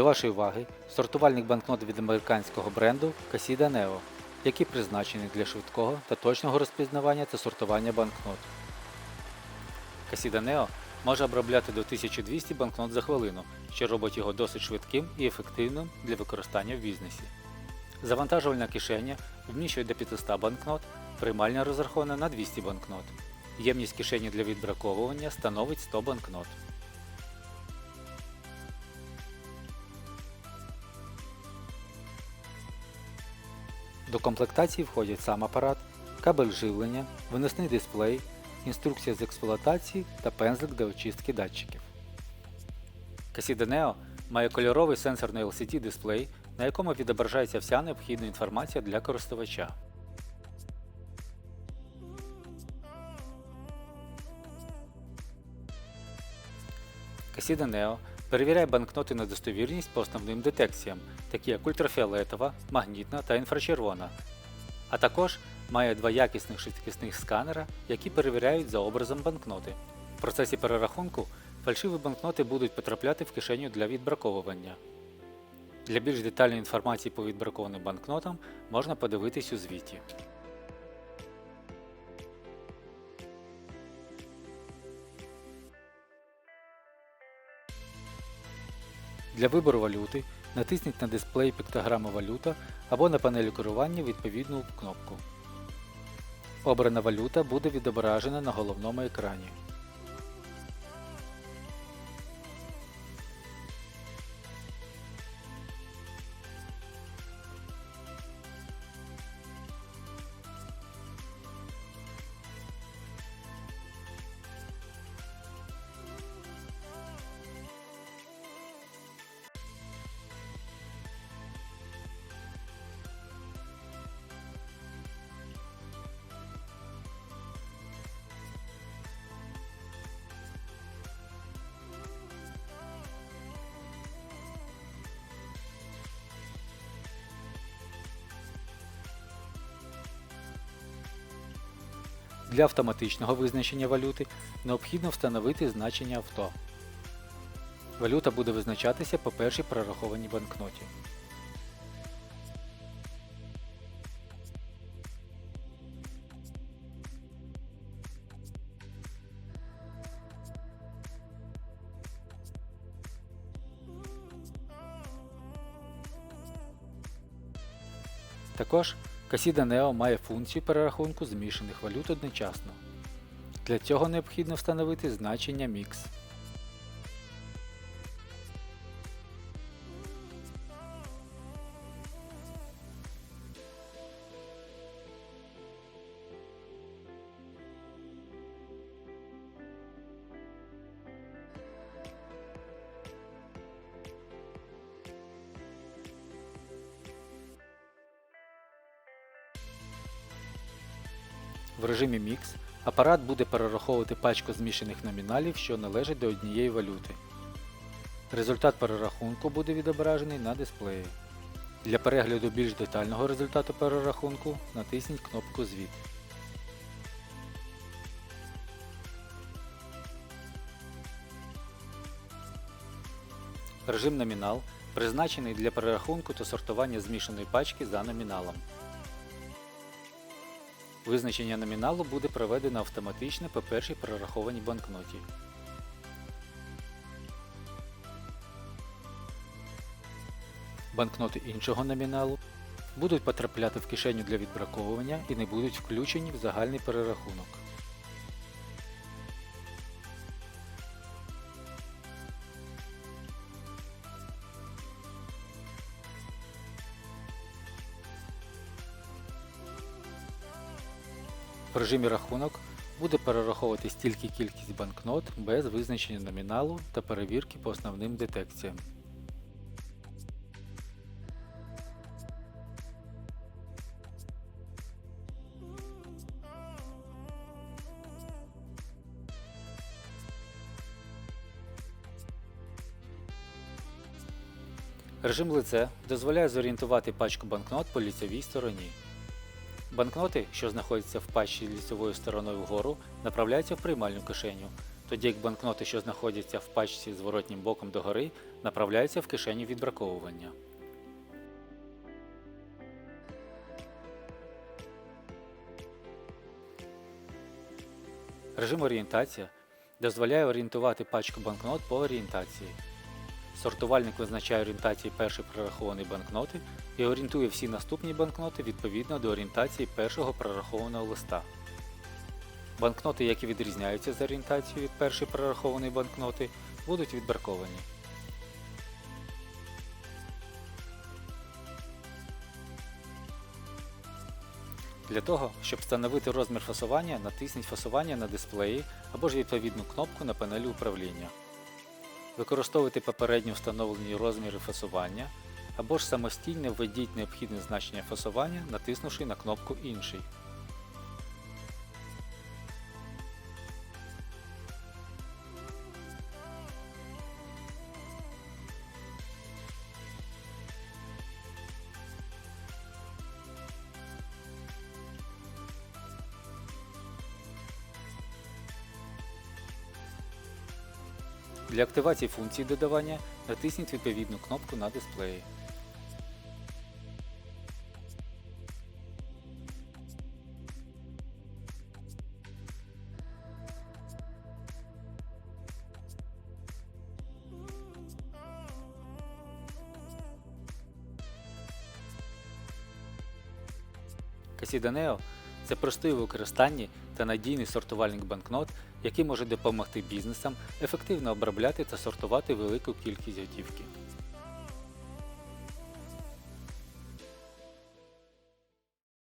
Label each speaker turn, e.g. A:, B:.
A: До вашої уваги сортувальник банкнот від американського бренду Casida Neo, який призначений для швидкого та точного розпізнавання та сортування банкнот. Casida Neo може обробляти до 1200 банкнот за хвилину, що робить його досить швидким і ефективним для використання в бізнесі. Завантажувальна кишеня вміщує до 500 банкнот, приймальня розрахована на 200 банкнот. Ємність кишені для відбраковування становить 100 банкнот. До комплектації входять сам апарат, кабель живлення, виносний дисплей, інструкція з експлуатації та пензлик для очистки датчиків. Casida має кольоровий сенсорний LCD дисплей, на якому відображається вся необхідна інформація для користувача. Casida перевіряє банкноти на достовірність по основним детекціям, такі як ультрафіолетова, магнітна та інфрачервона, а також має два якісних швидкісних сканера, які перевіряють за образом банкноти. В процесі перерахунку фальшиві банкноти будуть потрапляти в кишеню для відбраковування. Для більш детальної інформації по відбракованим банкнотам можна подивитись у звіті. Для вибору валюти натисніть на дисплей піктограми валюта або на панелі керування відповідну кнопку. Обрана валюта буде відображена на головному екрані. Для автоматичного визначення валюти необхідно встановити значення авто. Валюта буде визначатися по першій прорахованій банкноті. Також Casida Neo має функцію перерахунку змішаних валют одночасно. Для цього необхідно встановити значення MIX. В режимі Mix апарат буде перераховувати пачку змішаних номіналів, що належать до однієї валюти. Результат перерахунку буде відображений на дисплеї. Для перегляду більш детального результату перерахунку натисніть кнопку Звіт. Режим номінал призначений для перерахунку та сортування змішаної пачки за номіналом. Визначення номіналу буде проведено автоматично по першій прорахованій банкноті. Банкноти іншого номіналу будуть потрапляти в кишеню для відбраковування і не будуть включені в загальний перерахунок. Режимі рахунок буде перераховуватись тільки кількість банкнот без визначення номіналу та перевірки по основним детекціям. Режим лице дозволяє зорієнтувати пачку банкнот по ліцевій стороні. Банкноти, що знаходяться в пачці ліцевою стороною вгору, направляються в приймальну кишеню, тоді як банкноти, що знаходяться в пачці зворотнім боком догори, направляються в кишеню відбраковування. Режим орієнтація дозволяє орієнтувати пачку банкнот по орієнтації. Сортувальник визначає орієнтації першої прорахованої банкноти і орієнтує всі наступні банкноти відповідно до орієнтації першого прорахованого листа. Банкноти, які відрізняються за орієнтацією від першої прорахованої банкноти, будуть відбраковані. Для того, щоб встановити розмір фасування, натисніть фасування на дисплеї або ж відповідну кнопку на панелі управління. Використовуйте попередньо встановлені розміри фасування або ж самостійно введіть необхідне значення фасування, натиснувши на кнопку Інший. Для активації функції додавання натисніть відповідну кнопку на дисплеї. Casida Neo – це простий у використанні та надійний сортувальник банкнот, який може допомогти бізнесам ефективно обробляти та сортувати велику кількість готівки.